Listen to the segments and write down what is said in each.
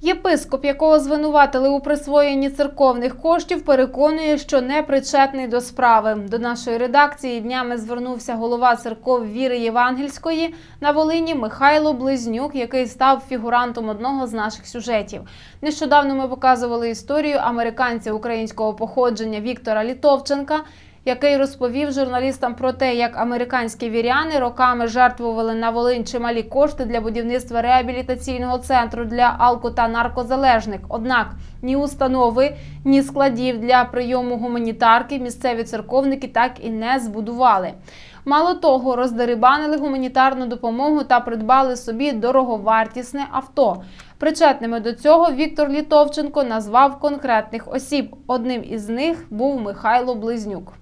Єпископ, якого звинуватили у присвоєнні церковних коштів, переконує, що не причетний до справи. До нашої редакції днями звернувся голова церков віри Євангельської на Волині Михайло Близнюк, який став фігурантом одного з наших сюжетів. Нещодавно ми показували історію американця українського походження Віктора Літовченка, який розповів журналістам про те, як американські віряни роками жертвували на Волинь чималі кошти для будівництва реабілітаційного центру для алко та наркозалежних. Однак ні установи, ні складів для прийому гуманітарки місцеві церковники так і не збудували. Мало того, роздерибанили гуманітарну допомогу та придбали собі дороговартісне авто. Причетними до цього Віктор Літовченко назвав конкретних осіб. Одним із них був Михайло Близнюк.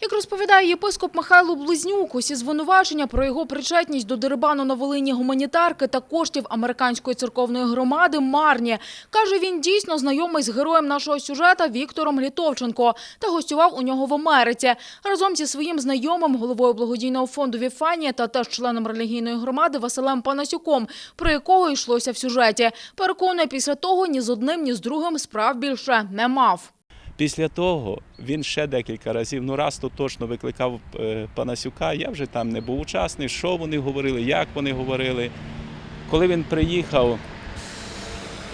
Як розповідає єпископ Михайло Близнюк, усі звинувачення про його причетність до дерибану на Волині гуманітарки та коштів американської церковної громади марні. Каже, він дійсно знайомий з героєм нашого сюжета Віктором Літовченко та гостював у нього в Америці. Разом зі своїм знайомим, головою благодійного фонду «Віфанія» та теж членом релігійної громади Василем Панасюком, про якого йшлося в сюжеті. Переконує, після того ні з одним, ні з другим справ більше не мав. Після того він ще декілька разів, ну раз то точно викликав е, Панасюка, я вже там не був учасний, що вони говорили, як вони говорили. Коли він приїхав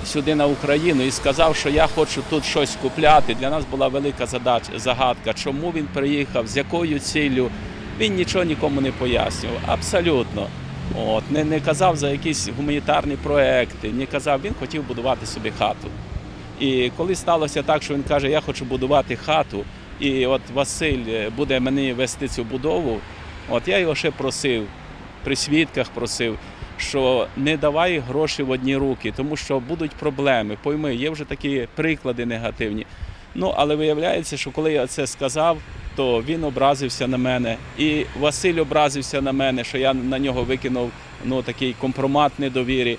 сюди на Україну і сказав, що я хочу тут щось купляти, для нас була велика задача, загадка, чому він приїхав, з якою ціллю. Він нічого нікому не пояснював, абсолютно. От, не, не казав за якісь гуманітарні проекти, не казав, він хотів будувати собі хату. І коли сталося так, що він каже, я хочу будувати хату, і от Василь е, буде мені вести цю будову, от я його ще просив, при свідках просив, що не давай гроші в одні руки, тому що будуть проблеми. Пойми, є вже такі приклади негативні. Ну, але виявляється, що коли я це сказав, то він образився на мене, і Василь образився на мене, що я на нього викинув ну, такий компромат недовірі.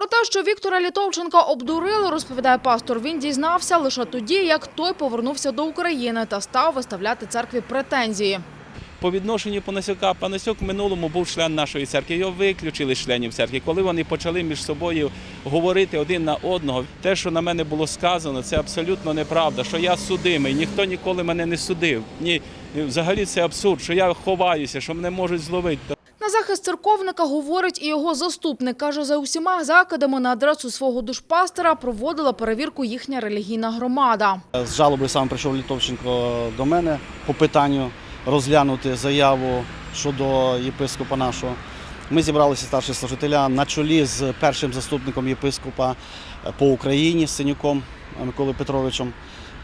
Про те, що Віктора Літовченка обдурили, розповідає пастор, він дізнався лише тоді, як той повернувся до України та став виставляти церкві претензії. По відношенню Панасюка, Панасюк в минулому був член нашої церкви. Його виключили з членів церкви. Коли вони почали між собою говорити один на одного, те, що на мене було сказано, це абсолютно неправда. Що я судимий, ніхто ніколи мене не судив. Ні, взагалі це абсурд, що я ховаюся, що мене можуть зловити. Захист церковника говорить і його заступник. Каже, за усіма закидами на адресу свого душпастера проводила перевірку їхня релігійна громада. З жалобою саме прийшов Літовченко до мене по питанню розглянути заяву щодо єпископа нашого. Ми зібралися старші служителя на чолі з першим заступником єпископа по Україні Синюком Миколою Петровичем.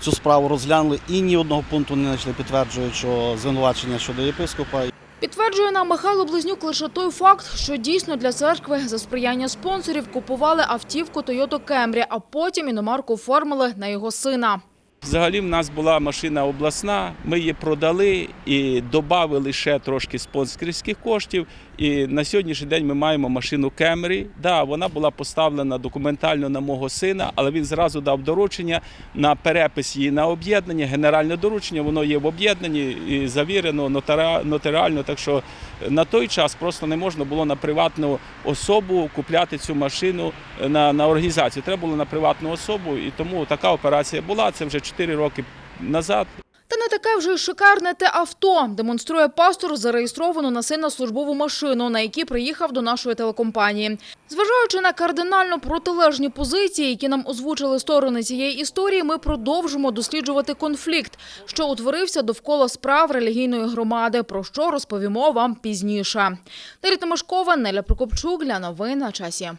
Цю справу розглянули і ні одного пункту не знайшли підтверджуючого звинувачення щодо єпископа. Підтверджує нам Михайло Близнюк лише той факт, що дійсно для церкви за сприяння спонсорів купували автівку Toyota Camry, а потім іномарку оформили на його сина. Взагалі в нас була машина обласна, ми її продали і додали ще трошки спонсорських коштів. І на сьогоднішній день ми маємо машину Camry. Да, вона була поставлена документально на мого сина, але він зразу дав доручення на перепис її на об'єднання. Генеральне доручення, воно є в об'єднанні і завірено нотаріально. Так що на той час просто не можна було на приватну особу купляти цю машину на, на організацію. Треба було на приватну особу, і тому така операція була. Це вже 4 роки назад. Та не таке вже й шикарне те авто, демонструє пастор зареєстровану на сина службову машину, на якій приїхав до нашої телекомпанії. Зважаючи на кардинально протилежні позиції, які нам озвучили сторони цієї історії, ми продовжимо досліджувати конфлікт, що утворився довкола справ релігійної громади, про що розповімо вам пізніше. Дар'я Тимошкова, Неля Прокопчук для новин на часі.